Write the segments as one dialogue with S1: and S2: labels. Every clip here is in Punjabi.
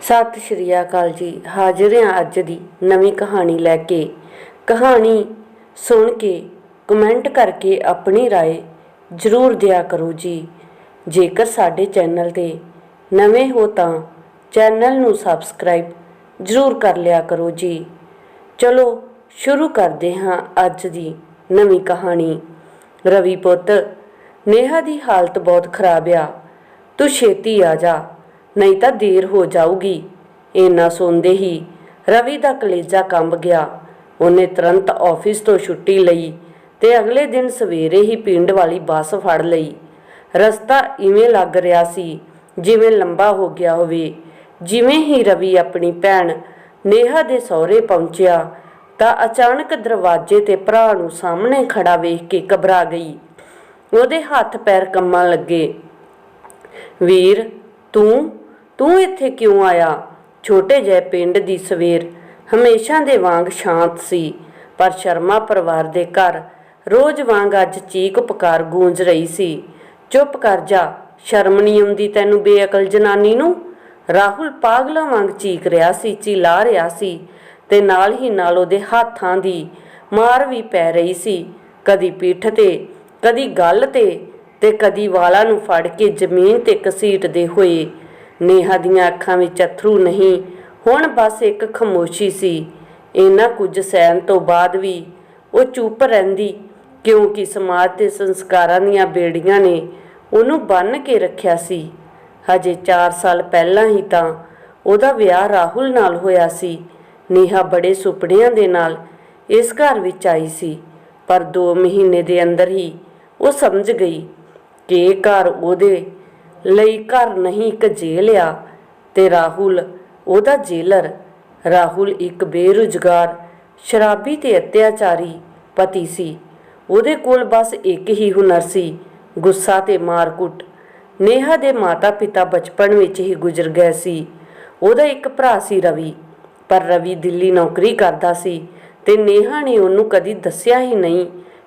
S1: ਸਤਿ ਸ਼੍ਰੀ ਅਕਾਲ ਜੀ ਹਾਜ਼ਰ ਹਾਂ ਅੱਜ ਦੀ ਨਵੀਂ ਕਹਾਣੀ ਲੈ ਕੇ ਕਹਾਣੀ ਸੁਣ ਕੇ ਕਮੈਂਟ ਕਰਕੇ ਆਪਣੀ رائے ਜ਼ਰੂਰ ਦਿਆ ਕਰੋ ਜੀ ਜੇਕਰ ਸਾਡੇ ਚੈਨਲ ਤੇ ਨਵੇਂ ਹੋ ਤਾਂ ਚੈਨਲ ਨੂੰ ਸਬਸਕ੍ਰਾਈਬ ਜ਼ਰੂਰ ਕਰ ਲਿਆ ਕਰੋ ਜੀ ਚਲੋ ਸ਼ੁਰੂ ਕਰਦੇ ਹਾਂ ਅੱਜ ਦੀ ਨਵੀਂ ਕਹਾਣੀ ਰਵੀ ਪੁੱਤ ਨੇਹਾ ਦੀ ਹਾਲਤ ਬਹੁਤ ਖਰਾਬ ਆ ਤੂੰ ਛੇਤੀ ਆ ਜਾ ਨਹੀਂ ਤਾਂ ਦੇਰ ਹੋ ਜਾਊਗੀ। ਇੰਨਾ ਸੁਣਦੇ ਹੀ ਰਵੀ ਦਾ ਕਲੇਜਾ ਕੰਬ ਗਿਆ। ਉਹਨੇ ਤੁਰੰਤ ਆਫਿਸ ਤੋਂ ਛੁੱਟੀ ਲਈ ਤੇ ਅਗਲੇ ਦਿਨ ਸਵੇਰੇ ਹੀ ਪਿੰਡ ਵਾਲੀ ਬੱਸ ਫੜ ਲਈ। ਰਸਤਾ ਇਵੇਂ ਲੱਗ ਰਿਹਾ ਸੀ ਜਿਵੇਂ ਲੰਬਾ ਹੋ ਗਿਆ ਹੋਵੇ। ਜਿਵੇਂ ਹੀ ਰਵੀ ਆਪਣੀ ਭੈਣ ਨੇਹਾ ਦੇ ਸਹੁਰੇ ਪਹੁੰਚਿਆ ਤਾਂ ਅਚਾਨਕ ਦਰਵਾਜ਼ੇ ਤੇ ਭਰਾ ਨੂੰ ਸਾਹਮਣੇ ਖੜਾ ਵੇਖ ਕੇ ਘਬਰਾ ਗਈ। ਉਹਦੇ ਹੱਥ ਪੈਰ ਕੰਮਣ ਲੱਗੇ। ਵੀਰ, ਤੂੰ ਤੂੰ ਇੱਥੇ ਕਿਉਂ ਆਇਆ? ਛੋਟੇ ਜਿਹੇ ਪਿੰਡ ਦੀ ਸਵੇਰ ਹਮੇਸ਼ਾ ਦੇ ਵਾਂਗ ਸ਼ਾਂਤ ਸੀ, ਪਰ ਸ਼ਰਮਾ ਪਰਿਵਾਰ ਦੇ ਘਰ ਰੋਜ਼ ਵਾਂਗ ਅੱਜ ਚੀਕ ਪੁਕਾਰ ਗੂੰਜ ਰਹੀ ਸੀ। ਚੁੱਪ ਕਰ ਜਾ, ਸ਼ਰਮ ਨਹੀਂ ਆਉਂਦੀ ਤੈਨੂੰ ਬੇਅਕਲ ਜਨਾਨੀ ਨੂੰ? ਰਾਹੁਲ ਪਾਗਲਾਂ ਵਾਂਗ ਚੀਕ ਰਿਹਾ ਸੀ, ਚਿਲਾ ਰਿਹਾ ਸੀ ਤੇ ਨਾਲ ਹੀ ਨਾਲ ਉਹਦੇ ਹੱਥਾਂ ਦੀ ਮਾਰ ਵੀ ਪੈ ਰਹੀ ਸੀ। ਕਦੀ ਪਿੱਠ ਤੇ, ਕਦੀ ਗੱਲ ਤੇ ਤੇ ਕਦੀ ਵਾਲਾਂ ਨੂੰ ਫੜ ਕੇ ਜ਼ਮੀਨ ਤੇ ਘਸੀਟਦੇ ਹੋਏ ਨੇਹਾ ਦੀਆਂ ਅੱਖਾਂ ਵਿੱਚ ਅਥਰੂ ਨਹੀਂ। ਹੁਣ ਬਸ ਇੱਕ ਖਮੋਸ਼ੀ ਸੀ। ਇਹਨਾਂ ਕੁਝ ਸਹਿਣ ਤੋਂ ਬਾਅਦ ਵੀ ਉਹ ਚੁੱਪ ਰਹਿੰਦੀ, ਕਿਉਂਕਿ ਸਮਾਜ ਤੇ ਸੰਸਕਾਰਾਂ ਦੀਆਂ ਬੇੜੀਆਂ ਨੇ ਉਹਨੂੰ ਬੰਨ ਕੇ ਰੱਖਿਆ ਸੀ। ਹਜੇ 4 ਸਾਲ ਪਹਿਲਾਂ ਹੀ ਤਾਂ ਉਹਦਾ ਵਿਆਹ ਰਾਹੁਲ ਨਾਲ ਹੋਇਆ ਸੀ। ਨੇਹਾ ਬੜੇ ਸੁਪਨਿਆਂ ਦੇ ਨਾਲ ਇਸ ਘਰ ਵਿੱਚ ਆਈ ਸੀ, ਪਰ 2 ਮਹੀਨੇ ਦੇ ਅੰਦਰ ਹੀ ਉਹ ਸਮਝ ਗਈ ਕਿ ਇਹ ਘਰ ਉਹਦੇ ਲਈ ਘਰ ਨਹੀਂ ਇੱਕ ਜੇਲ੍ਹ ਆ ਤੇ ਰਾਹੁਲ, ਉਹਦਾ ਜੇਲਰ। ਰਾਹੁਲ ਇੱਕ ਬੇਰੁਜ਼ਗਾਰ, ਸ਼ਰਾਬੀ ਤੇ ਅਤਿਆਚਾਰੀ ਪਤੀ ਸੀ। ਉਹਦੇ ਕੋਲ ਬਸ ਇੱਕ ਹੀ ਹੁਨਰ ਸੀ, ਗੁੱਸਾ ਤੇ ਮਾਰਕੁੱਟ। ਨੇਹਾ ਦੇ ਮਾਤਾ-ਪਿਤਾ ਬਚਪਨ ਵਿੱਚ ਹੀ ਗੁਜ਼ਰ ਗਏ ਸੀ। ਉਹਦਾ ਇੱਕ ਭਰਾ ਸੀ ਰਵੀ, ਪਰ ਰਵੀ ਦਿੱਲੀ ਨੌਕਰੀ ਕਰਦਾ ਸੀ ਤੇ ਨੇਹਾ ਨੇ ਉਹਨੂੰ ਕਦੀ ਦੱਸਿਆ ਹੀ ਨਹੀਂ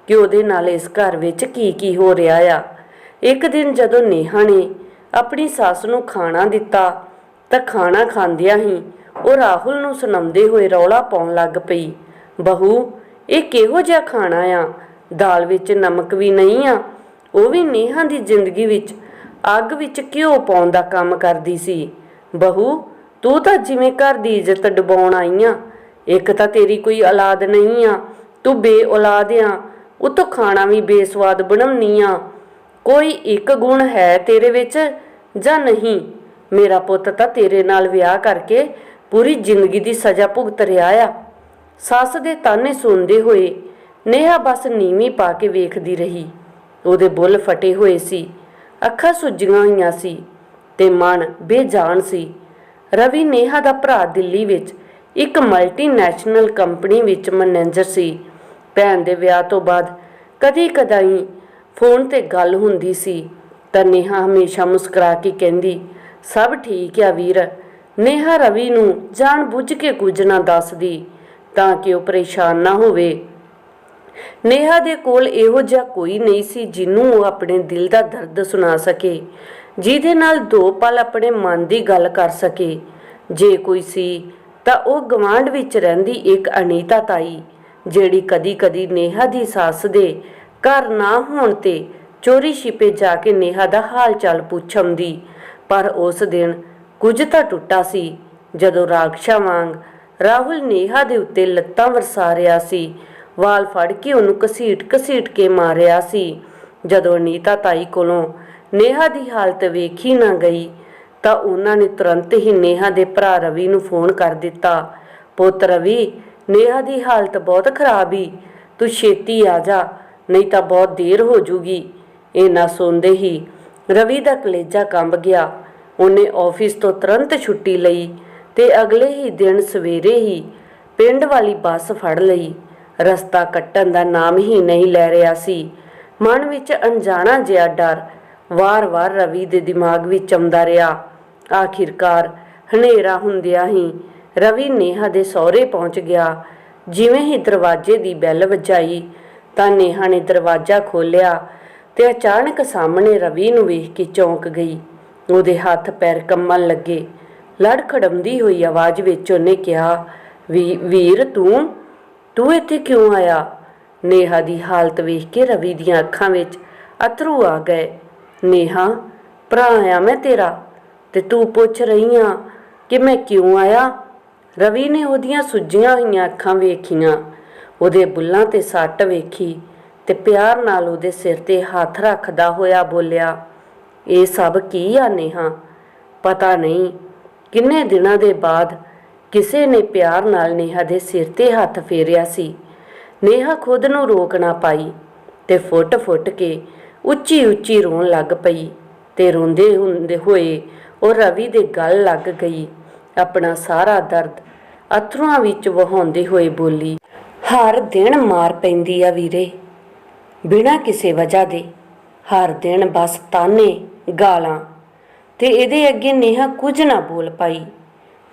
S1: ਕਿ ਉਹਦੇ ਨਾਲ ਇਸ ਘਰ ਵਿੱਚ ਕੀ ਕੀ ਹੋ ਰਿਹਾ ਆ। ਇੱਕ ਦਿਨ ਜਦੋਂ ਨੇਹਾ ਨੇ ਆਪਣੀ ਸੱਸ ਨੂੰ ਖਾਣਾ ਦਿੱਤਾ ਤਾਂ ਖਾਣਾ ਖਾਂਦਿਆਂ ਹੀ ਉਹ ਰਾਹੁਲ ਨੂੰ ਸੁਣਾਉਂਦੇ ਹੋਏ ਰੌਲਾ ਪਾਉਣ ਲੱਗ ਪਈ। ਬਹੂ, ਇਹ ਕਿਹੋ ਜਿਹਾ ਖਾਣਾ ਆ? ਦਾਲ ਵਿੱਚ ਨਮਕ ਵੀ ਨਹੀਂ ਆ। ਉਹ ਵੀ ਨੇਹਾਂ ਦੀ ਜ਼ਿੰਦਗੀ ਵਿੱਚ ਅੱਗ ਵਿੱਚ ਘਿਓ ਪਾਉਣ ਦਾ ਕੰਮ ਕਰਦੀ ਸੀ। ਬਹੂ, ਤੂੰ ਤਾਂ ਜਿਵੇਂ ਘਰ ਦੀ ਇੱਜ਼ਤ ਡਬਾਉਣ ਆਈ ਆ। ਇੱਕ ਤਾਂ ਤੇਰੀ ਕੋਈ ਔਲਾਦ ਨਹੀਂ ਆ। ਤੂੰ ਬੇ ਔਲਾਦ ਆ। ਉਤੋਂ ਖਾਣਾ ਵੀ ਬੇਸਵਾਦ ਬਣਾਉਣੀ ਆ। ਕੋਈ ਇੱਕ ਗੁਣ ਹੈ ਤੇਰੇ ਵਿੱਚ ਜਾਂ ਨਹੀਂ? ਮੇਰਾ ਪੁੱਤ ਤਾਂ ਤੇਰੇ ਨਾਲ ਵਿਆਹ ਕਰਕੇ ਪੂਰੀ ਜ਼ਿੰਦਗੀ ਦੀ ਸਜ਼ਾ ਭੁਗਤ ਰਿਹਾ ਆ। ਸੱਸ ਦੇ ਤਾਨੇ ਸੁਣਦੇ ਹੋਏ ਨੇਹਾ ਬਸ ਨੀਵੀਂ ਪਾ ਕੇ ਵੇਖਦੀ ਰਹੀ। ਉਹਦੇ ਬੁੱਲ ਫਟੇ ਹੋਏ ਸੀ। ਅੱਖਾਂ ਸੁੱਜੀਆਂ ਹੋਈਆਂ ਸੀ ਤੇ ਮਨ ਬੇਜਾਨ ਸੀ। ਰਵੀ ਨੇਹਾ ਦਾ ਭਰਾ ਦਿੱਲੀ ਵਿੱਚ ਇੱਕ ਮਲਟੀਨੈਸ਼ਨਲ ਕੰਪਨੀ ਵਿੱਚ ਮੈਨੇਜਰ ਸੀ। ਭੈਣ ਦੇ ਵਿਆਹ ਤੋਂ ਬਾਅਦ ਕਦੀ ਕਦਾਈ ਫੋਨ ਤੇ ਗੱਲ ਹੁੰਦੀ ਸੀ, ਤਾਂ ਨੇਹਾ ਹਮੇਸ਼ਾ ਮੁਸਕਰਾ ਕੇ ਕਹਿੰਦੀ, ਸਭ ਠੀਕ ਆ ਵੀਰ। ਨੇਹਾ ਰਵੀ ਨੂੰ ਜਾਣ ਬੁੱਝ ਕੇ ਕੁਝ ਨਾ ਦੱਸਦੀ, ਤਾਂ ਕਿ ਉਹ ਪਰੇਸ਼ਾਨ ਨਾ ਹੋਵੇ। ਨੇਹਾ ਦੇ ਕੋਲ ਇਹੋ ਜਿਹਾ ਕੋਈ ਨਹੀਂ ਸੀ ਜਿਹਨੂੰ ਉਹ ਆਪਣੇ ਦਿਲ ਦਾ ਦਰਦ ਸੁਣਾ ਸਕੇ, ਜਿਹਦੇ ਨਾਲ ਦੋ ਪਲ ਆਪਣੇ ਮਨ ਦੀ ਗੱਲ ਕਰ ਸਕੇ। ਜੇ ਕੋਈ ਸੀ, ਤਾਂ ਉਹ ਗਵਾਂਢ ਵਿੱਚ ਰਹਿੰਦੀ ਇੱਕ ਅਨੀਤਾ ਤਾਈ, ਜਿਹੜੀ ਕਦੀ-ਕਦੀ ਨੇਹਾ ਦੀ ਸੱਸ ਦੇ ਘਰ ਨਾ ਹੋਣ ਤੇ ਚੋਰੀ ਛਿਪੇ ਜਾ ਕੇ ਨੇਹਾ ਦਾ ਹਾਲ ਚਾਲ ਪੁੱਛ ਆਉਂਦੀ ਪਰ ਉਸ ਦਿਨ ਕੁਝ ਤਾਂ ਟੁੱਟਾ ਸੀ। ਜਦੋਂ ਰਾਖਸ਼ਾ ਵਾਂਗ ਰਾਹੁਲ ਨੇਹਾ ਦੇ ਉੱਤੇ ਲੱਤਾਂ ਵਰਸਾ ਰਿਹਾ ਸੀ, ਵਾਲ ਫੜ ਕੇ ਉਹਨੂੰ ਕਸੀਟ-ਕਸੀਟ ਕੇ ਮਾਰਿਆ ਸੀ। ਜਦੋਂ ਨੀਤਾ ਤਾਈ ਕੋਲੋਂ ਨੇਹਾ ਦੀ ਹਾਲਤ ਵੇਖੀ ਨਾ ਗਈ, ਤਾਂ ਉਹਨਾਂ ਨੇ ਤੁਰੰਤ ਹੀ ਨੇਹਾ ਦੇ ਭਰਾ ਰਵੀ ਨੂੰ ਫੋਨ ਕਰ ਦਿੱਤਾ। ਪੁੱਤ ਰਵੀ, ਨੇਹਾ ਦੀ ਹਾਲਤ ਬਹੁਤ ਖਰਾਬ ਹੀ ਤੂੰ ਛੇਤੀ ਆ ਜਾ ਨਹੀਂ ਤਾਂ ਬਹੁਤ ਦੇਰ ਹੋ ਜੂਗੀ। ਇਹ ਨਾ ਸੁਣਦੇ ਹੀ ਰਵੀ ਦਾ ਕਲੇਜਾ ਕੰਬ ਗਿਆ। ਉਹਨੇ ਆਫਿਸ ਤੋਂ ਤੁਰੰਤ ਛੁੱਟੀ ਲਈ ਤੇ ਅਗਲੇ ਹੀ ਦਿਨ ਸਵੇਰੇ ਹੀ ਪਿੰਡ ਵਾਲੀ ਬੱਸ ਫੜ ਲਈ। ਰਸਤਾ ਕੱਟਣ ਦਾ ਨਾਮ ਹੀ ਨਹੀਂ ਲੈ ਰਿਹਾ ਸੀ। ਮਨ ਵਿੱਚ ਅਣਜਾਣਾ ਜਿਹਾ ਡਰ ਵਾਰ-ਵਾਰ ਰਵੀ ਦੇ ਦਿਮਾਗ ਵਿੱਚ ਆਉਂਦਾ ਰਿਹਾ। ਆਖਿਰਕਾਰ ਹਨੇਰਾ ਹੁੰਦਿਆਂ ਹੀ ਰਵੀ ਨੇਹਾ ਦੇ ਸਹੁਰੇ ਪਹੁੰਚ ਗਿਆ। ਜਿਵੇਂ ਹੀ ਦਰਵਾਜ਼ੇ ਦੀ ਬੈਲ ਵਜਾਈ ਤਾਂ ਨੇਹਾ ਨੇ ਦਰਵਾਜ਼ਾ ਖੋਲ੍ਹਿਆ ਤੇ ਅਚਾਨਕ ਸਾਹਮਣੇ ਰਵੀ ਨੂੰ ਵੇਖ ਕੇ ਚੌਂਕ ਗਈ। ਉਹਦੇ ਹੱਥ ਪੈਰ ਕੰਮਣ ਲੱਗੇ। ਲੜਖੜਮਦੀ ਹੋਈ ਆਵਾਜ਼ ਵਿੱਚ ਉਹਨੇ ਕਿਹਾ ਵੀਰ ਤੂੰ ਤੂੰ ਇੱਥੇ ਕਿਉਂ ਆਇਆ? ਨੇਹਾ ਦੀ ਹਾਲਤ ਵੇਖ ਕੇ ਰਵੀ ਦੀਆਂ ਅੱਖਾਂ ਵਿੱਚ ਅਥਰੂ ਆ ਗਏ। ਨੇਹਾ, ਭਰਾ ਆ ਮੈਂ ਤੇਰਾ ਤੇ ਤੂੰ ਪੁੱਛ ਰਹੀ ਆ ਕਿ ਮੈਂ ਕਿਉਂ ਆਇਆ? ਰਵੀ ਨੇ ਉਹਦੀਆਂ ਸੁੱਜੀਆਂ ਹੋਈਆਂ ਅੱਖਾਂ ਵੇਖੀਆਂ। ਉਹਦੇ ਬੁੱਲਾਂ ਤੇ ਸੱਟ ਵੇਖੀ ਤੇ ਪਿਆਰ ਨਾਲ ਉਹਦੇ ਸਿਰ ਤੇ ਹੱਥ ਰੱਖਦਾ ਹੋਇਆ ਬੋਲਿਆ, ਇਹ ਸਭ ਕੀ ਆ ਨੇਹਾ? ਪਤਾ ਨਹੀਂ। ਕਿੰਨੇ ਦਿਨਾਂ ਦੇ ਬਾਅਦ ਕਿਸੇ ਨੇ ਪਿਆਰ ਨਾਲ ਨੇਹਾ ਦੇ ਸਿਰ ਤੇ ਹੱਥ ਫੇਰਿਆ ਸੀ। ਨੇਹਾ ਖੁਦ ਨੂੰ ਰੋਕ ਨਾ ਪਾਈ ਤੇ ਫੁੱਟ-ਫੁੱਟ ਕੇ ਉੱਚੀ-ਉੱਚੀ ਰੋਣ ਲੱਗ ਪਈ ਤੇ ਰੋਂਦੇ ਹੁੰਦੇ ਹੋਏ ਉਹ ਰਵੀ ਦੇ ਗਲ ਲੱਗ ਗਈ। ਆਪਣਾ ਸਾਰਾ ਦਰਦ ਅਥਰੂਆਂ ਵਿੱਚ ਵਹਾਉਂਦੇ ਹੋਏ ਬੋਲੀ ਹਰ ਦਿਨ ਮਾਰ ਪੈਂਦੀ ਆ ਵੀਰੇ। ਬਿਨਾਂ ਕਿਸੇ ਵਜ੍ਹਾ ਦੇ ਹਰ ਦਿਨ ਬਸ ਤਾਨੇ, ਗਾਲਾਂ। ਤੇ ਇਹਦੇ ਅੱਗੇ ਨੇਹਾ ਕੁਝ ਨਾ ਬੋਲ ਪਾਈ।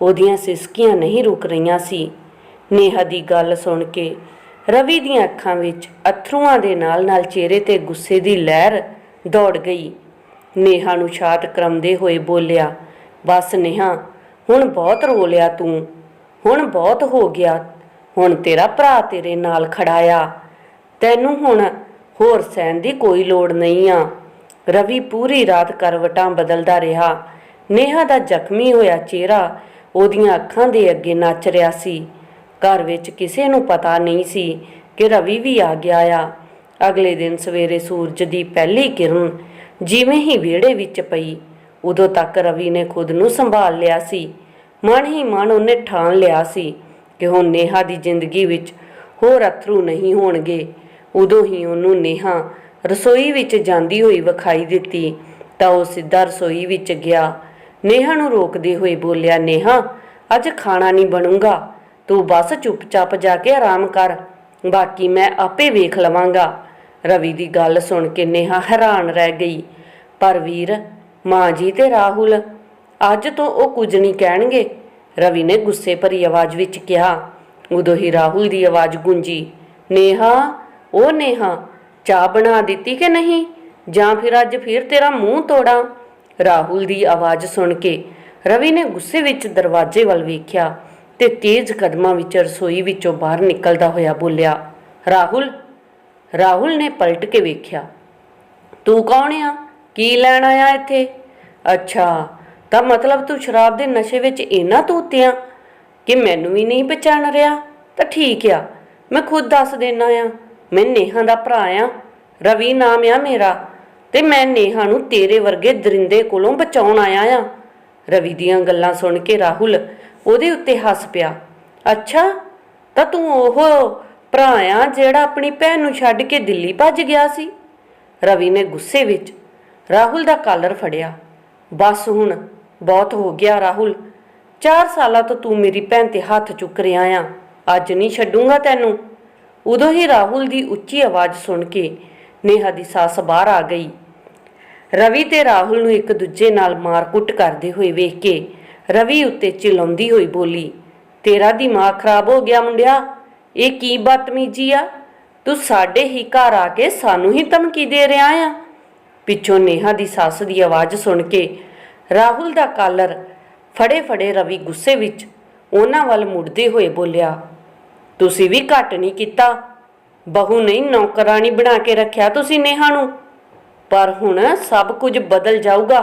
S1: ਉਹਦੀਆਂ ਸਿਸਕੀਆਂ ਨਹੀਂ ਰੁਕ ਰਹੀਆਂ ਸੀ। ਨੇਹਾ ਦੀ ਗੱਲ ਸੁਣ ਕੇ ਰਵੀ ਦੀਆਂ ਅੱਖਾਂ ਵਿੱਚ ਅਥਰੂਆਂ ਦੇ ਨਾਲ-ਨਾਲ ਚਿਹਰੇ ਤੇ ਗੁੱਸੇ ਦੀ ਲਹਿਰ ਦੌੜ ਗਈ। ਨੇਹਾ ਨੂੰ ਛਾਤ ਕਰਮਦੇ ਹੋਏ ਬੋਲਿਆ, ਬਸ ਨੇਹਾ, ਹੁਣ ਬਹੁਤ ਰੋ ਲਿਆ ਤੂੰ। ਹੁਣ ਬਹੁਤ ਹੋ ਗਿਆ ਹੁਣ ਤੇਰਾ ਭਰਾ ਤੇਰੇ ਨਾਲ ਖੜਾ ਆ। ਤੈਨੂੰ ਹੁਣ ਹੋਰ ਸਹਿਣ ਦੀ ਕੋਈ ਲੋੜ ਨਹੀਂ ਆ। ਰਵੀ ਪੂਰੀ ਰਾਤ ਕਰਵਟਾਂ ਬਦਲਦਾ ਰਿਹਾ। ਨੇਹਾ ਦਾ ਜ਼ਖਮੀ ਹੋਇਆ ਚਿਹਰਾ ਉਹਦੀਆਂ ਅੱਖਾਂ ਦੇ ਅੱਗੇ ਨੱਚ ਰਿਹਾ ਸੀ। ਘਰ ਵਿੱਚ ਕਿਸੇ ਨੂੰ ਪਤਾ ਨਹੀਂ ਸੀ ਕਿ ਰਵੀ ਵੀ ਆ ਗਿਆ ਆ। ਅਗਲੇ ਦਿਨ ਸਵੇਰੇ ਸੂਰਜ ਦੀ ਪਹਿਲੀ ਕਿਰਨ ਜਿਵੇਂ ਹੀ ਵਿਹੜੇ ਵਿੱਚ ਪਈ, ਉਦੋਂ ਤੱਕ ਰਵੀ ਨੇ ਖੁਦ ਨੂੰ ਸੰਭਾਲ ਲਿਆ ਸੀ। ਮਨ ਹੀ ਮਨ ਉਹਨੇ ਠਾਣ ਲਿਆ ਸੀ। ਕਿ ਹੁਣ ਨੇਹਾ ਦੀ ਜ਼ਿੰਦਗੀ ਵਿੱਚ ਹੋਰ ਅਥਰੂ ਨਹੀਂ ਹੋਣਗੇ। ਉਦੋਂ ਹੀ ਉਹਨੂੰ ਨੇਹਾ ਰਸੋਈ ਵਿੱਚ ਜਾਂਦੀ ਹੋਈ ਵਿਖਾਈ ਦਿੱਤੀ, ਤਾਂ ਉਹ ਸਿੱਧਾ ਰਸੋਈ ਵਿੱਚ ਗਿਆ। ਨੇਹਾ ਨੂੰ ਰੋਕਦੇ ਹੋਏ ਬੋਲਿਆ, ਨੇਹਾ, ਅੱਜ ਖਾਣਾ ਨਹੀਂ ਬਣੂਗਾ। ਤੂੰ ਬਸ ਚੁੱਪਚਾਪ ਜਾ ਕੇ ਆਰਾਮ ਕਰ। ਬਾਕੀ ਮੈਂ ਆਪੇ ਵੇਖ ਲਵਾਂਗਾ। ਰਵੀ ਦੀ ਗੱਲ ਸੁਣ ਕੇ ਨੇਹਾ ਹੈਰਾਨ ਰਹਿ ਗਈ। ਪਰ ਵੀਰ, ਮਾਂ ਜੀ ਤੇ ਰਾਹੁਲ, ਅੱਜ ਤੋਂ ਉਹ ਕੁਝ ਨਹੀਂ ਕਹਿਣਗੇ। ਰਵੀ ਨੇ ਗੁੱਸੇ ਭਰੀ ਆਵਾਜ਼ ਵਿੱਚ ਕਿਹਾ, ਉਦੋਂ ਹੀ ਰਾਹੁਲ ਦੀ ਆਵਾਜ਼ ਗੂੰਜੀ, ਨੇਹਾ ਉਹ ਨੇਹਾ, ਚਾਹ ਬਣਾ ਦਿੱਤੀ ਕਿ ਨਹੀਂ? ਜਾਂ ਫਿਰ ਅੱਜ ਫਿਰ ਤੇਰਾ ਮੂੰਹ ਤੋੜਾਂ? ਰਾਹੁਲ ਦੀ ਆਵਾਜ਼ ਸੁਣ ਕੇ ਰਵੀ ਨੇ ਗੁੱਸੇ ਵਿੱਚ ਦਰਵਾਜ਼ੇ ਵੱਲ ਵੇਖਿਆ ਤੇ ਤੇਜ਼ ਕਦਮਾਂ ਵਿੱਚ ਰਸੋਈ ਵਿੱਚੋਂ ਬਾਹਰ ਨਿਕਲਦਾ ਹੋਇਆ ਬੋਲਿਆ, ਰਾਹੁਲ ਰਾਹੁਲ ਨੇ ਪਲਟ ਕੇ ਵੇਖਿਆ, ਤੂੰ ਕੌਣ ਆ? ਕੀ ਲੈਣ ਆਇਆ ਇੱਥੇ? ਅੱਛਾ ਤਾਂ ਮਤਲਬ ਤੂੰ ਸ਼ਰਾਬ ਦੇ ਨਸ਼ੇ ਵਿੱਚ ਇੰਨਾ ਤੂਤਿਆ ਕਿ ਮੈਨੂੰ ਵੀ ਨਹੀਂ ਪਛਾਣ ਰਿਹਾ? ਤਾਂ ਠੀਕ ਆ, ਮੈਂ ਖੁਦ ਦੱਸ ਦੇਣਾ ਆ, ਮੈਂ ਨੇਹਾ ਦਾ ਭਰਾ ਆ, ਰਵੀ ਨਾਮ ਆ ਮੇਰਾ, ਤੇ ਮੈਂ ਨੇਹਾ ਨੂੰ ਤੇਰੇ ਵਰਗੇ ਦਰਿੰਦੇ ਕੋਲੋਂ ਬਚਾਉਣ ਆਇਆ ਆ। ਰਵੀ ਦੀਆਂ ਗੱਲਾਂ ਸੁਣ ਕੇ ਰਾਹੁਲ ਉਹਦੇ ਉੱਤੇ ਹੱਸ ਪਿਆ। ਅੱਛਾ, ਤਾਂ ਤੂੰ ਉਹ ਭਰਾ ਆ ਜਿਹੜਾ ਆਪਣੀ ਭੈਣ ਨੂੰ ਛੱਡ ਕੇ ਦਿੱਲੀ ਭੱਜ ਗਿਆ ਸੀ? ਰਵੀ ਨੇ ਗੁੱਸੇ ਵਿੱਚ ਰਾਹੁਲ ਦਾ ਕਾਲਰ ਫੜਿਆ। ਬਸ ਹੁਣ ਬਹੁਤ ਹੋ ਗਿਆ ਰਾਹੁਲ। 4 ਸਾਲਾਂ ਤੋਂ ਤੂੰ ਮੇਰੀ ਭੈਣ ਤੇ ਹੱਥ ਚੁੱਕ ਰਿਹਾ ਆ। ਅੱਜ ਨਹੀਂ ਛੱਡੂੰਗਾ ਤੈਨੂੰ। ਉਦੋਂ ਹੀ ਰਾਹੁਲ ਦੀ ਉੱਚੀ ਆਵਾਜ਼ ਸੁਣ ਕੇ ਨੇਹਾ ਦੀ ਸੱਸ ਬਾਹਰ ਆ ਗਈ। ਰਵੀ ਤੇ ਰਾਹੁਲ ਨੂੰ ਇੱਕ ਦੂਜੇ ਨਾਲ ਮਾਰਕੁੱਟ ਕਰਦੇ ਹੋਏ ਵੇਖ ਕੇ ਰਵੀ ਉੱਤੇ ਚਿਲਾਉਂਦੀ ਹੋਈ ਬੋਲੀ, ਤੇਰਾ ਦਿਮਾਗ ਖਰਾਬ ਹੋ ਗਿਆ ਮੁੰਡਿਆ। ਇਹ ਕੀ ਬਦਤਮੀਜੀ ਆ? ਤੂੰ ਸਾਡੇ ਹੀ ਘਰ ਆ ਕੇ ਸਾਨੂੰ ਹੀ ਧਮਕੀ ਦੇ ਰਿਹਾ ਆ। ਪਿੱਛੋਂ ਨੇਹਾ ਦੀ ਸੱਸ ਦੀ ਆਵਾਜ਼ ਸੁਣ ਕੇ ਰਾਹੁਲ ਦਾ ਕਾਲਰ ਫੜੇ ਫੜੇ ਰਵੀ ਗੁੱਸੇ ਵਿੱਚ, ਉਹਨਾਂ ਵੱਲ ਮੁੜਦੇ ਹੋਏ ਬੋਲਿਆ, ਤੁਸੀਂ ਵੀ ਘੱਟ ਨਹੀਂ ਕੀਤਾ। ਬਹੂ ਨਹੀਂ ਨੌਕਰਾਨੀ ਬਣਾ ਕੇ ਰੱਖਿਆ ਤੁਸੀਂ ਨੇਹਾ ਨੂੰ। ਪਰ ਹੁਣ ਸਭ ਕੁਝ ਬਦਲ ਜਾਊਗਾ।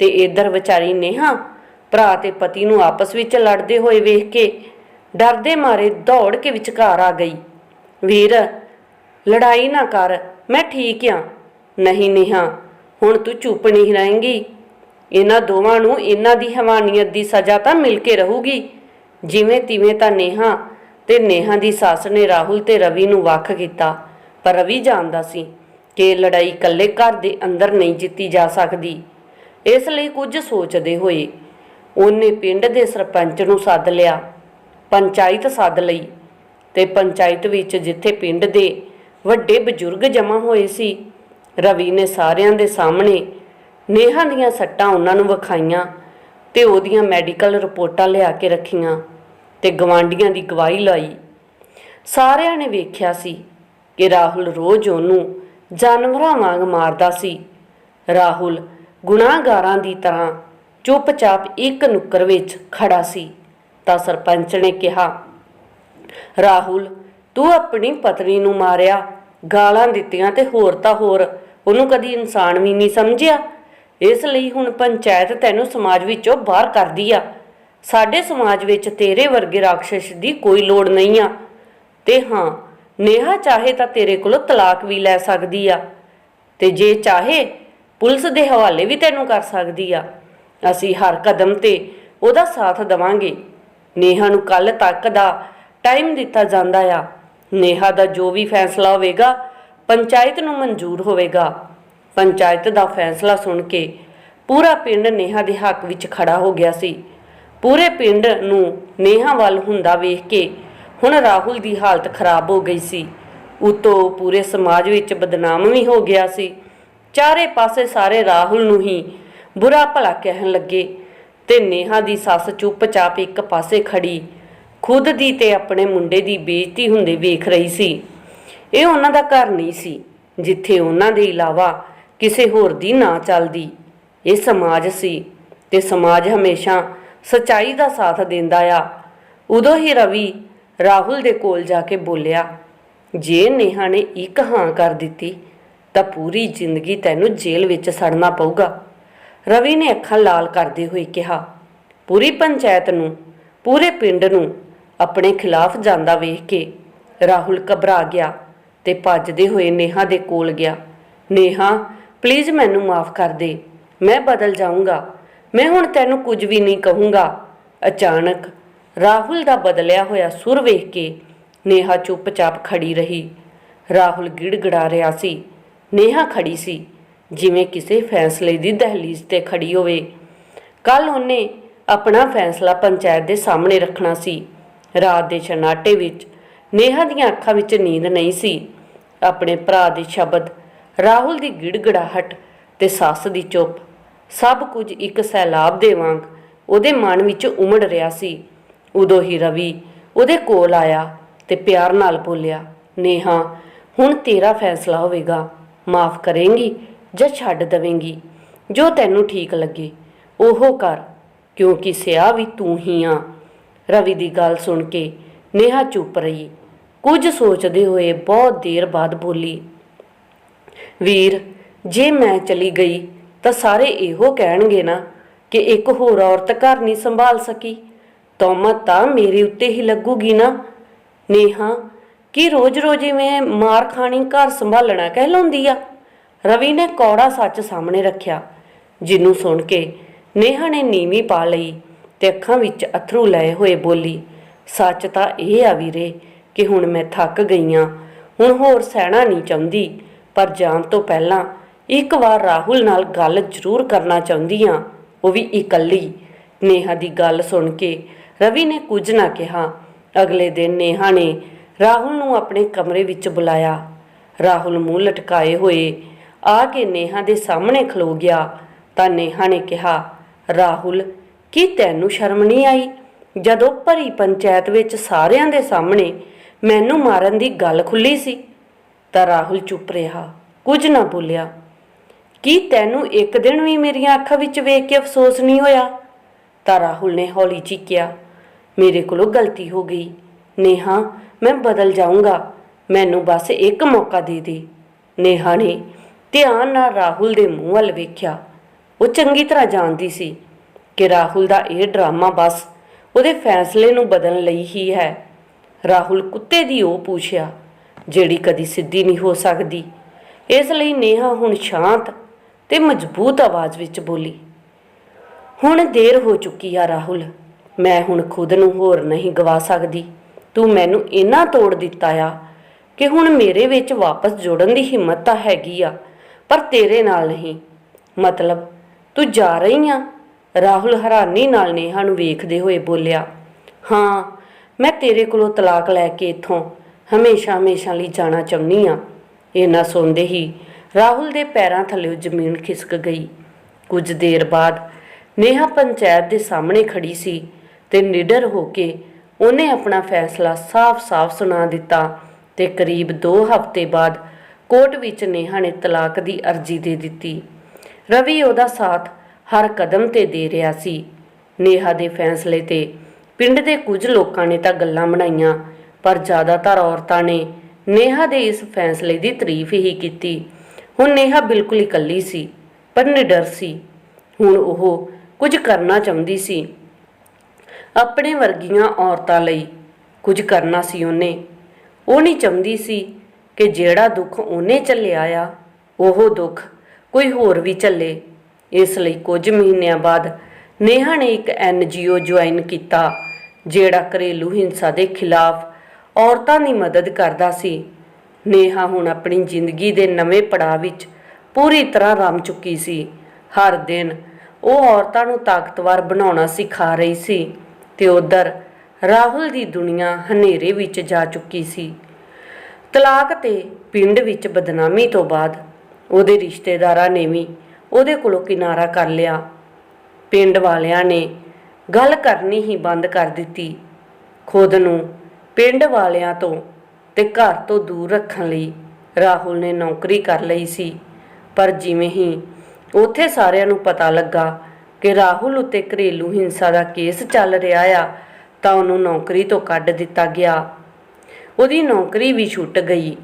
S1: ਤੇ ਇਧਰ ਵਿਚਾਰੀ ਨੇਹਾ ਭਰਾ ਤੇ ਪਤੀ ਨੂੰ ਆਪਸ ਵਿੱਚ ਲੜਦੇ ਹੋਏ ਵੇਖ ਕੇ ਡਰਦੇ ਮਾਰੇ ਦੌੜ ਕੇ ਵਿਚਕਾਰ ਆ ਗਈ। ਵੀਰ, ਲੜਾਈ ਨਾ ਕਰ, ਮੈਂ ਠੀਕ ਆ। ਨਹੀਂ ਨੇਹਾ, ਹੁਣ ਤੂੰ ਚੁੱਪ ਨਹੀਂ ਰਹੇਂਗੀ। ਇਹਨਾਂ ਦੋਵਾਂ ਨੂੰ ਇਹਨਾਂ ਦੀ ਹਵਾਨੀਅਤ ਦੀ ਸਜ਼ਾ ਤਾਂ ਮਿਲ ਕੇ ਰਹੂਗੀ। ਜਿਵੇਂ ਤਿਵੇਂ ਤਾਂ ਨੇਹਾ ਤੇ ਨੇਹਾ ਦੀ ਸੱਸ ਨੇ ਰਾਹੁਲ ਤੇ ਰਵੀ ਨੂੰ ਵੱਖ ਕੀਤਾ, ਪਰ ਰਵੀ ਜਾਣਦਾ ਸੀ ਕਿ ਲੜਾਈ ਇਕੱਲੇ ਘਰ ਦੇ ਅੰਦਰ ਨਹੀਂ ਜਿੱਤੀ ਜਾ ਸਕਦੀ। ਇਸ ਲਈ ਕੁਝ ਸੋਚਦੇ ਹੋਏ ਉਹਨੇ ਪਿੰਡ ਦੇ ਸਰਪੰਚ ਨੂੰ ਸੱਦ ਲਿਆ, ਪੰਚਾਇਤ ਸੱਦ ਲਈ ਤੇ ਪੰਚਾਇਤ ਵਿੱਚ ਜਿੱਥੇ ਪਿੰਡ ਦੇ ਵੱਡੇ ਬਜ਼ੁਰਗ ਜਮ੍ਹਾਂ ਹੋਏ ਸੀ, ਰਵੀ ਨੇ ਸਾਰਿਆਂ ਦੇ ਸਾਹਮਣੇ ਨੇਹਾ ਦੀਆਂ ਸੱਟਾਂ ਉਹਨਾਂ ਨੂੰ ਵਿਖਾਈਆਂ ਤੇ ਉਹਦੀਆਂ ਮੈਡੀਕਲ ਰਿਪੋਰਟਾਂ ਲਿਆ ਕੇ ਰੱਖੀਆਂ ਤੇ ਗਵਾਂਡੀਆਂ ਦੀ ਗਵਾਹੀ ਲਾਈ। ਸਾਰਿਆਂ ਨੇ ਵੇਖਿਆ ਸੀ ਕਿ ਰਾਹੁਲ ਰੋਜ਼ ਉਹਨੂੰ ਜਾਨਵਰਾਂ ਵਾਂਗ ਮਾਰਦਾ ਸੀ। ਰਾਹੁਲ ਗੁਨਾਹਗਾਰਾਂ ਦੀ ਤਰ੍ਹਾਂ ਚੁੱਪਚਾਪ ਇੱਕ ਨੁੱਕਰ ਵਿੱਚ ਖੜਾ ਸੀ, ਤਾਂ ਸਰਪੰਚ ਨੇ ਕਿਹਾ, ਰਾਹੁਲ, ਤੂੰ ਆਪਣੀ ਪਤਨੀ ਨੂੰ ਮਾਰਿਆ, ਗਾਲਾਂ ਦਿੱਤੀਆਂ ਤੇ ਹੋਰ ਤਾਂ ਹੋਰ, ਉਹਨੂੰ ਕਦੀ ਇਨਸਾਨ ਵੀ ਨਹੀਂ ਸਮਝਿਆ? ਇਸ ਲਈ ਹੁਣ ਪੰਚਾਇਤ ਤੈਨੂੰ ਸਮਾਜ ਵਿੱਚੋਂ ਬਾਹਰ ਕਰਦੀ ਆ। ਸਾਡੇ ਸਮਾਜ ਵਿੱਚ ਤੇਰੇ ਵਰਗੇ ਰਾਖਸ਼ ਦੀ ਕੋਈ ਲੋੜ ਨਹੀਂ ਆ। ਤੇ ਹਾਂ, ਨੇਹਾ ਚਾਹੇ ਤਾਂ ਤੇਰੇ ਕੋਲੋਂ ਤਲਾਕ ਵੀ ਲੈ ਸਕਦੀ ਆ। ਤੇ ਜੇ ਚਾਹੇ, ਪੁਲਿਸ ਦੇ ਹਵਾਲੇ ਵੀ ਤੈਨੂੰ ਕਰ ਸਕਦੀ ਆ। ਅਸੀਂ ਹਰ ਕਦਮ ਤੇ ਉਹਦਾ ਸਾਥ ਦਵਾਂਗੇ। ਨੇਹਾ ਨੂੰ ਕੱਲ ਤੱਕ ਦਾ ਟਾਈਮ ਦਿੱਤਾ ਜਾਂਦਾ ਆ। ਨੇਹਾ ਦਾ ਜੋ ਵੀ ਫੈਸਲਾ ਹੋਵੇਗਾ, ਪੰਚਾਇਤ ਨੂੰ ਮਨਜ਼ੂਰ ਹੋਵੇਗਾ। ਪੰਚਾਇਤ ਦਾ ਫੈਸਲਾ ਸੁਣ ਕੇ ਪੂਰਾ ਪਿੰਡ ਨੇਹਾ ਦੇ ਹੱਕ ਵਿੱਚ ਖੜਾ ਹੋ ਗਿਆ ਸੀ। ਪੂਰੇ ਪਿੰਡ ਨੂੰ ਨੇਹਾ ਵੱਲ ਹੁੰਦਾ ਵੇਖ ਕੇ ਹੁਣ ਰਾਹੁਲ ਦੀ ਹਾਲਤ ਖਰਾਬ ਹੋ ਗਈ ਸੀ। ਉਤੋਂ ਪੂਰੇ ਸਮਾਜ ਵਿੱਚ ਬਦਨਾਮ ਵੀ ਹੋ ਗਿਆ ਸੀ। ਚਾਰੇ ਪਾਸੇ ਸਾਰੇ ਰਾਹੁਲ ਨੂੰ ਹੀ ਬੁਰਾ ਭਲਾ ਕਹਿਣ ਲੱਗੇ ਤੇ ਨੇਹਾ ਦੀ ਸੱਸ ਚੁੱਪਚਾਪ ਇੱਕ ਪਾਸੇ ਖੜੀ, ਖੁਦ ਦੀ ਤੇ ਆਪਣੇ ਮੁੰਡੇ ਦੀ ਬੇਇੱਜ਼ਤੀ ਹੁੰਦੇ ਵੇਖ ਰਹੀ ਸੀ। ਇਹ ਉਹਨਾਂ ਦਾ ਘਰ ਨਹੀਂ ਸੀ, ਜਿੱਥੇ ਉਹਨਾਂ ਦੇ ਇਲਾਵਾ ਕਿਸੇ ਹੋਰ ਦੀ ਨਾ ਚੱਲਦੀ। ਇਹ ਸਮਾਜ ਸੀ ਤੇ ਸਮਾਜ ਹਮੇਸ਼ਾ ਸਚਾਈ ਦਾ ਸਾਥ ਦਿੰਦਾ ਆ। ਉਦੋਂ ਹੀ ਰਵੀ ਰਾਹੁਲ ਦੇ ਕੋਲ ਜਾ ਕੇ ਬੋਲਿਆ, ਜੇ ਨੇਹਾ ਨੇ ਇੱਕ ਹਾਂ ਕਰ ਦਿੱਤੀ, ਤਾਂ ਪੂਰੀ ਜ਼ਿੰਦਗੀ ਤੈਨੂੰ ਜੇਲ੍ਹ ਵਿੱਚ ਸੜਨਾ ਪਊਗਾ। ਰਵੀ ਨੇ ਅੱਖਾਂ ਲਾਲ ਕਰਦੇ ਹੋਏ ਕਿਹਾ, ਪੂਰੀ ਪੰਚਾਇਤ ਨੂੰ, ਪੂਰੇ ਪਿੰਡ ਨੂੰ ਆਪਣੇ ਖਿਲਾਫ ਜਾਂਦਾ ਵੇਖ ਕੇ ਰਾਹੁਲ ਘਬਰਾ ਗਿਆ ਤੇ ਭੱਜਦੇ ਹੋਏ ਨੇਹਾ ਦੇ ਕੋਲ ਗਿਆ। ਨੇਹਾ ਪਲੀਜ਼ ਮੈਨੂੰ ਮਾਫ ਕਰ ਦੇ। ਮੈਂ ਬਦਲ ਜਾਊਂਗਾ। ਮੈਂ ਹੁਣ ਤੈਨੂੰ ਕੁਝ ਵੀ ਨਹੀਂ ਕਹੂੰਗਾ। ਅਚਾਨਕ ਰਾਹੁਲ ਦਾ ਬਦਲਿਆ ਹੋਇਆ ਸੁਰ ਵੇਖ ਕੇ ਨੇਹਾ ਚੁੱਪਚਾਪ ਖੜੀ ਰਹੀ। ਰਾਹੁਲ ਗਿੜਗੜਾ ਰਿਹਾ ਸੀ। ਨੇਹਾ ਖੜੀ ਸੀ। ਜਿਵੇਂ ਕਿਸੇ ਫੈਸਲੇ ਦੀ ਦਹਲੀਜ਼ ਤੇ ਖੜੀ ਹੋਵੇ। ਕੱਲ ਉਹਨੇ ਆਪਣਾ ਫੈਸਲਾ ਪੰਚਾਇਤ ਦੇ ਸਾਹਮਣੇ ਰੱਖਣਾ ਸੀ। ਰਾਤ ਦੇ ਛਨਾਟੇ ਵਿੱਚ ਨੇਹਾ ਦੀਆਂ ਅੱਖਾਂ ਵਿੱਚ ਨੀਂਦ ਨਹੀਂ ਸੀ। ਆਪਣੇ ਭਰਾ ਦੇ ਸ਼ਬਦ ਰਾਹੁਲ ਦੀ ਗਿੜਗੜਾਹਟ ਤੇ ਸੱਸ ਦੀ ਚੁੱਪ। ਸਭ ਕੁਝ ਇੱਕ ਸੈਲਾਬ ਦੇ ਵਾਂਗ ਉਹਦੇ ਮਨ ਵਿੱਚ ਉਮੜ ਰਿਹਾ ਸੀ। ਉਦੋਂ ਹੀ ਰਵੀ ਉਹਦੇ ਕੋਲ ਆਇਆ ਤੇ ਪਿਆਰ ਨਾਲ ਬੋਲਿਆ, ਨੇਹਾ, ਹੁਣ ਤੇਰਾ ਫੈਸਲਾ ਹੋਵੇਗਾ। ਮਾਫ ਕਰੇਂਗੀ ਜਾਂ ਛੱਡ ਦੇਵੇਂਗੀ। ਜੋ ਤੈਨੂੰ ਠੀਕ ਲੱਗੇ, ਉਹ ਕਰ, ਕਿਉਂਕਿ ਸਿਆ ਵੀ ਤੂੰ ਹੀ ਆ। ਰਵੀ ਦੀ ਗੱਲ ਸੁਣ ਕੇ ਨੇਹਾ ਚੁੱਪ ਰਹੀ। ਕੁਝ ਸੋਚਦੇ ਹੋਏ ਬਹੁਤ ਦੇਰ ਬਾਅਦ ਬੋਲੀ ਵੀਰ, ਜੇ ਮੈਂ ਚਲੀ ਗਈ ਤਾਂ ਸਾਰੇ ਇਹੋ ਕਹਿਣਗੇ ਨਾ ਕਿ ਇੱਕ ਹੋਰ ਔਰਤ ਘਰ ਨਹੀਂ ਸੰਭਾਲ ਸਕੀ। ਤੌਮਤ ਤਾਂ ਮੇਰੇ ਉੱਤੇ ਹੀ ਲੱਗੂਗੀ ਨਾ। ਨੇਹਾ, ਕੀ ਰੋਜ਼-ਰੋਜ਼ ਮੈਂ ਮਾਰ ਖਾਣੀ ਘਰ ਸੰਭਾਲਣਾ ਕਹਿਲਾਉਂਦੀ ਆ? ਰਵੀ ਨੇ ਕੌੜਾ ਸੱਚ ਸਾਹਮਣੇ ਰੱਖਿਆ, ਜਿਹਨੂੰ ਸੁਣ ਕੇ ਨੇਹਾ ਨੇ ਨੀਵੀਂ ਪਾ ਲਈ ਤੇ ਅੱਖਾਂ ਵਿੱਚ ਅਥਰੂ ਲਏ ਹੋਏ ਬੋਲੀ, ਸੱਚ ਤਾਂ ਇਹ ਆ ਵੀਰੇ ਕਿ ਹੁਣ ਮੈਂ ਥੱਕ ਗਈ ਆਂ, ਹੁਣ ਹੋਰ ਸਹਿਣਾ ਨਹੀਂ ਚਾਹੁੰਦੀ। ਪਰ ਜਾਣ ਤੋਂ ਪਹਿਲਾਂ ਇੱਕ ਵਾਰ ਰਾਹੁਲ ਨਾਲ ਗੱਲ ਜ਼ਰੂਰ ਕਰਨਾ ਚਾਹੁੰਦੀ ਹਾਂ ਉਹ ਵੀ ਇਕੱਲੀ। ਨੇਹਾ ਦੀ ਗੱਲ ਸੁਣ ਕੇ ਰਵੀ ਨੇ ਕੁਝ ਨਾ ਕਿਹਾ। ਅਗਲੇ ਦਿਨ ਨੇਹਾ ਨੇ ਰਾਹੁਲ ਨੂੰ ਆਪਣੇ ਕਮਰੇ ਵਿੱਚ ਬੁਲਾਇਆ। ਰਾਹੁਲ ਮੂੰਹ ਲਟਕਾਏ ਹੋਏ ਆ ਕੇ ਨੇਹਾ ਦੇ ਸਾਹਮਣੇ ਖਲੋ ਗਿਆ। ਤਾਂ ਨੇਹਾ ਨੇ ਕਿਹਾ, ਰਾਹੁਲ, ਕੀ ਤੈਨੂੰ ਸ਼ਰਮ ਨਹੀਂ ਆਈ? ਜਦੋਂ ਭਰੀ ਪੰਚਾਇਤ ਵਿੱਚ ਸਾਰਿਆਂ ਦੇ ਸਾਹਮਣੇ ਮੈਨੂੰ ਮਾਰਨ ਦੀ ਗੱਲ ਖੁੱਲੀ ਸੀ ਤਾਂ ਰਾਹੁਲ ਚੁੱਪ ਰਿਹਾ, ਕੁਝ ਨਾ ਬੋਲਿਆ। ਕੀ ਤੈਨੂੰ ਇੱਕ ਦਿਨ ਵੀ ਮੇਰੀਆਂ ਅੱਖਾਂ ਵਿੱਚ ਵੇਖ ਕੇ ਅਫਸੋਸ ਨਹੀਂ ਹੋਇਆ? ਤਾਂ ਰਾਹੁਲ ਨੇ ਹੌਲੀ ਚੀਕਿਆ। ਮੇਰੇ ਕੋਲੋਂ ਗਲਤੀ ਹੋ ਗਈ। ਨੇਹਾ, ਮੈਂ ਬਦਲ ਜਾਊਂਗਾ। ਮੈਨੂੰ ਬਸ ਇੱਕ ਮੌਕਾ ਦੇ ਦੇ। ਨੇਹਾ ਨੇ ਧਿਆਨ ਨਾਲ ਰਾਹੁਲ ਦੇ ਮੂੰਹ ਵੱਲ ਵੇਖਿਆ। ਉਹ ਚੰਗੀ ਤਰ੍ਹਾਂ ਜਾਣਦੀ ਸੀ ਕਿ ਰਾਹੁਲ ਦਾ ਇਹ ਡਰਾਮਾ ਬਸ ਉਹਦੇ ਫੈਸਲੇ ਨੂੰ ਬਦਲਣ ਲਈ ਹੀ ਹੈ। ਰਾਹੁਲ ਕੁੱਤੇ ਦੀ ਉਹ ਪੁੱਛਿਆ। ਜਿਹੜੀ ਕਦੀ ਸਿੱਧੀ ਨਹੀਂ ਹੋ ਸਕਦੀ। ਇਸ ਲਈ ਨੇਹਾ ਹੁਣ ਸ਼ਾਂਤ ਤੇ ਮਜ਼ਬੂਤ ਆਵਾਜ਼ ਵਿੱਚ ਬੋਲੀ, ਹੁਣ ਦੇਰ ਹੋ ਚੁੱਕੀ ਆ ਰਾਹੁਲ, ਮੈਂ ਹੁਣ ਖੁਦ ਨੂੰ ਹੋਰ ਨਹੀਂ ਗਵਾ ਸਕਦੀ। ਤੂੰ ਮੈਨੂੰ ਇੰਨਾ ਤੋੜ ਦਿੱਤਾ ਆ ਕਿ ਹੁਣ ਮੇਰੇ ਵਿੱਚ ਵਾਪਸ ਜੋੜਨ ਦੀ ਹਿੰਮਤ ਤਾਂ ਹੈਗੀ ਆ, ਪਰ ਤੇਰੇ ਨਾਲ ਨਹੀਂ। ਮਤਲਬ, ਤੂੰ ਜਾ ਰਹੀ ਆ? ਰਾਹੁਲ ਹੈਰਾਨੀ ਨਾਲ ਨੇਹਾ ਨੂੰ ਵੇਖਦੇ ਹੋਏ ਬੋਲਿਆ, ਹਾਂ, ਮੈਂ ਤੇਰੇ ਕੋਲੋਂ ਤਲਾਕ ਲੈ ਕੇ ਇੱਥੋਂ ਹਮੇਸ਼ਾ ਹਮੇਸ਼ਾ ਲਈ ਜਾਣਾ ਚਾਹੁੰਦੀ ਆ ਨਾ ਸੁਣਦੇ ਹੀ ਰਾਹੁਲ ਦੇ ਪੈਰਾਂ ਥੱਲੇ ਜ਼ਮੀਨ ਖਿਸਕ ਗਈ। ਕੁਝ ਦੇਰ ਬਾਅਦ ਨੇਹਾ ਪੰਚਾਇਤ ਦੇ ਸਾਹਮਣੇ ਖੜੀ ਸੀ ਤੇ ਨਿਡਰ ਹੋ ਕੇ ਉਹਨੇ ਆਪਣਾ ਫੈਸਲਾ ਸਾਫ਼-ਸਾਫ਼ ਸੁਣਾ ਦਿੱਤਾ ਤੇ ਕਰੀਬ 2 ਹਫ਼ਤੇ ਬਾਅਦ ਕੋਰਟ ਵਿੱਚ ਨੇਹਾ ਨੇ ਤਲਾਕ ਦੀ ਅਰਜ਼ੀ ਦੇ ਦਿੱਤੀ। ਰਵੀ ਉਹਦਾ ਸਾਥ ਹਰ ਕਦਮ ਤੇ ਦੇ ਰਿਹਾ ਸੀ। ਨੇਹਾ ਦੇ ਫੈਸਲੇ ਤੇ ਪਿੰਡ ਦੇ ਕੁਝ ਲੋਕਾਂ ਨੇ ਤਾਂ ਗੱਲਾਂ ਬਣਾਈਆਂ। ਪਰ ਜ਼ਿਆਦਾਤਰ ਔਰਤਾਂ ਨੇ ਨੇਹਾ ਦੇ ਇਸ ਫੈਸਲੇ ਦੀ ਤਾਰੀਫ ਹੀ ਕੀਤੀ। ਹੁਣ ਨੇਹਾ ਬਿਲਕੁਲ ਇਕੱਲੀ ਸੀ, ਪਰ ਨਿਡਰ ਸੀ। ਹੁਣ ਉਹ ਕੁਝ ਕਰਨਾ ਚਾਹੁੰਦੀ ਸੀ। ਆਪਣੇ ਵਰਗੀਆਂ ਔਰਤਾਂ ਲਈ ਕੁਝ ਕਰਨਾ ਸੀ ਉਹਨੇ। ਉਹ ਨਹੀਂ ਚਾਹੁੰਦੀ ਸੀ ਕਿ ਜਿਹੜਾ ਦੁੱਖ ਉਹਨੇ ਝੱਲਿਆ ਆ, ਉਹ ਦੁੱਖ ਕੋਈ ਹੋਰ ਵੀ ਝੱਲੇ। ਇਸ ਲਈ ਕੁਝ ਮਹੀਨਿਆਂ ਬਾਅਦ ਨੇਹਾ ਨੇ ਇੱਕ ਐਨਜੀਓ ਜੁਆਇਨ ਕੀਤਾ, ਜਿਹੜਾ ਘਰੇਲੂ ਹਿੰਸਾ ਦੇ ਖਿਲਾਫ ਔਰਤਾਂ ਦੀ ਮਦਦ ਕਰਦਾ ਸੀ। ਨੇਹਾ ਹੁਣ ਆਪਣੀ ਜ਼ਿੰਦਗੀ ਦੇ ਨਵੇਂ ਪੜਾਅ ਵਿੱਚ ਪੂਰੀ ਤਰ੍ਹਾਂ ਰਮ ਚੁੱਕੀ ਸੀ। ਹਰ ਦਿਨ ਉਹ ਔਰਤਾਂ ਨੂੰ ਤਾਕਤਵਰ ਬਣਾਉਣਾ ਸਿਖਾ ਰਹੀ ਸੀ ਤੇ ਉਧਰ ਰਾਹੁਲ ਦੀ ਦੁਨੀਆ ਹਨੇਰੇ ਵਿੱਚ ਜਾ ਚੁੱਕੀ ਸੀ। ਤਲਾਕ ਤੇ ਪਿੰਡ ਵਿੱਚ ਬਦਨਾਮੀ ਤੋਂ ਬਾਅਦ ਉਹਦੇ ਰਿਸ਼ਤੇਦਾਰਾਂ ਨੇ ਵੀ ਉਹਦੇ ਕੋਲੋਂ ਕਿਨਾਰਾ ਕਰ ਲਿਆ। ਪਿੰਡ ਵਾਲਿਆਂ ਨੇ ਗੱਲ ਕਰਨੀ ਹੀ ਬੰਦ ਕਰ ਦਿੱਤੀ। ਖੁਦ ਨੂੰ ਪਿੰਡ ਵਾਲਿਆਂ ਤੋਂ ਤੇ ਘਰ ਤੋਂ ਦੂਰ ਰੱਖਣ ਲਈ ਰਾਹੁਲ ਨੇ ਨੌਕਰੀ ਕਰ ਲਈ ਸੀ। ਪਰ ਜਿਵੇਂ ਹੀ ਉੱਥੇ ਸਾਰਿਆਂ ਨੂੰ ਪਤਾ ਲੱਗਾ ਕਿ ਰਾਹੁਲ ਉੱਤੇ ਘਰੇਲੂ ਹਿੰਸਾ ਦਾ ਕੇਸ ਚੱਲ ਰਿਹਾ ਆ, ਤਾਂ ਉਹਨੂੰ ਨੌਕਰੀ ਤੋਂ ਕੱਢ ਦਿੱਤਾ ਗਿਆ। ਉਹਦੀ ਨੌਕਰੀ ਵੀ ਛੁੱਟ ਗਈ।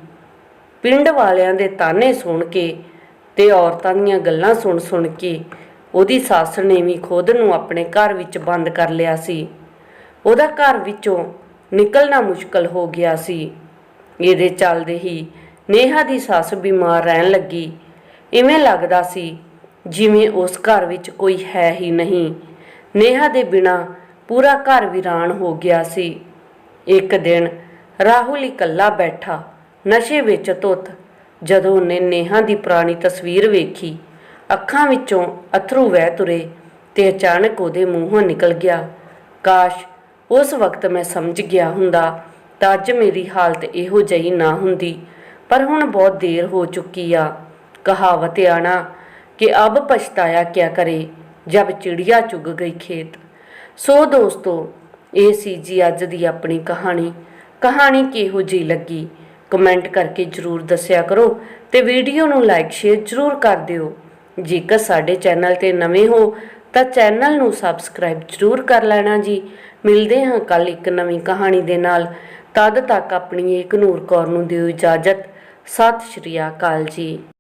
S1: ਪਿੰਡ ਵਾਲਿਆਂ ਦੇ ਤਾਨੇ ਸੁਣ ਕੇ ਤੇ ਔਰਤਾਂ ਦੀਆਂ ਗੱਲਾਂ ਸੁਣ ਸੁਣ ਕੇ ਉਹਦੀ ਸੱਸ ਨੇ ਵੀ ਖੁਦ ਨੂੰ ਆਪਣੇ ਘਰ ਵਿੱਚ ਬੰਦ ਕਰ ਲਿਆ ਸੀ। ਉਹਦਾ ਘਰ ਵਿੱਚੋਂ ਨਿਕਲਣਾ ਮੁਸ਼ਕਲ ਹੋ ਗਿਆ ਸੀ। ਇਹਦੇ ਚੱਲਦੇ ਹੀ ਨੇਹਾ ਦੀ ਸੱਸ ਬਿਮਾਰ ਰਹਿਣ ਲੱਗੀ। ਇਵੇਂ ਲੱਗਦਾ ਸੀ ਜਿਵੇਂ ਉਸ ਘਰ ਵਿੱਚ ਕੋਈ ਹੈ ਹੀ ਨਹੀਂ। ਨੇਹਾ ਦੇ ਬਿਨਾ ਪੂਰਾ ਘਰ ਵੀਰਾਨ ਹੋ ਗਿਆ ਸੀ। ਇੱਕ ਦਿਨ ਰਾਹੁਲ ਇਕੱਲਾ ਬੈਠਾ, ਨਸ਼ੇ ਵਿੱਚ ਧੁੱਤ। ਜਦੋਂ ਉਹਨੇ ਨੇਹਾ ਦੀ ਪੁਰਾਣੀ ਤਸਵੀਰ ਵੇਖੀ, ਅੱਖਾਂ ਵਿੱਚੋਂ ਅਥਰੂ ਵਹਿ ਤੁਰੇ ਤੇ ਅਚਾਨਕ ਉਹਦੇ ਮੂੰਹੋਂ ਨਿਕਲ ਗਿਆ। ਕਾਸ਼ ਉਸ ਵਕਤ ਮੈਂ ਸਮਝ ਗਿਆ ਹੁੰਦਾ, ਤਾਂ ਅੱਜ ਮੇਰੀ ਹਾਲਤ ਇਹੋ ਜਿਹੀ ਨਾ ਹੁੰਦੀ। ਪਰ ਹੁਣ ਬਹੁਤ ਦੇਰ ਹੋ ਚੁੱਕੀ ਆ। ਕਹਾਵਤ ਆਣਾ ਕਿ ਅਬ ਪਛਤਾਇਆ ਕਿਆ ਕਰੇ, ਜਬ ਚਿੜੀਆ ਚੁਗ ਗਈ ਖੇਤ। ਸੋ ਦੋਸਤੋ, ਇਹ ਸੀ ਜੀ ਅੱਜ ਦੀ ਆਪਣੀ ਕਹਾਣੀ। ਕਹਾਣੀ ਕਿਹੋ ਜਿਹੀ ਲੱਗੀ? ਕਮੈਂਟ ਕਰਕੇ ਜਰੂਰ ਦੱਸਿਆ ਕਰੋ ਤੇ ਵੀਡੀਓ ਨੂੰ ਲਾਈਕ, ਸ਼ੇਅਰ ਜਰੂਰ ਕਰ ਦਿਓ। ਜੇਕਰ ਸਾਡੇ ਚੈਨਲ ਤੇ ਨਵੇਂ ਹੋ, ਤਾਂ ਚੈਨਲ ਨੂੰ ਸਬਸਕ੍ਰਾਈਬ ਜਰੂਰ ਕਰ ਲੈਣਾ ਜੀ। ਮਿਲਦੇ ਹਾਂ ਕੱਲ ਇੱਕ ਨਵੀਂ ਕਹਾਣੀ ਦੇ ਨਾਲ। ਤਦ ਤੱਕ ਆਪਣੀ ਇੱਕ ਨੂਰ ਕੌਰ ਨੂੰ ਦਿਓ ਇਜਾਜ਼ਤ। ਸਤਿ ਸ਼੍ਰੀ ਅਕਾਲ ਜੀ।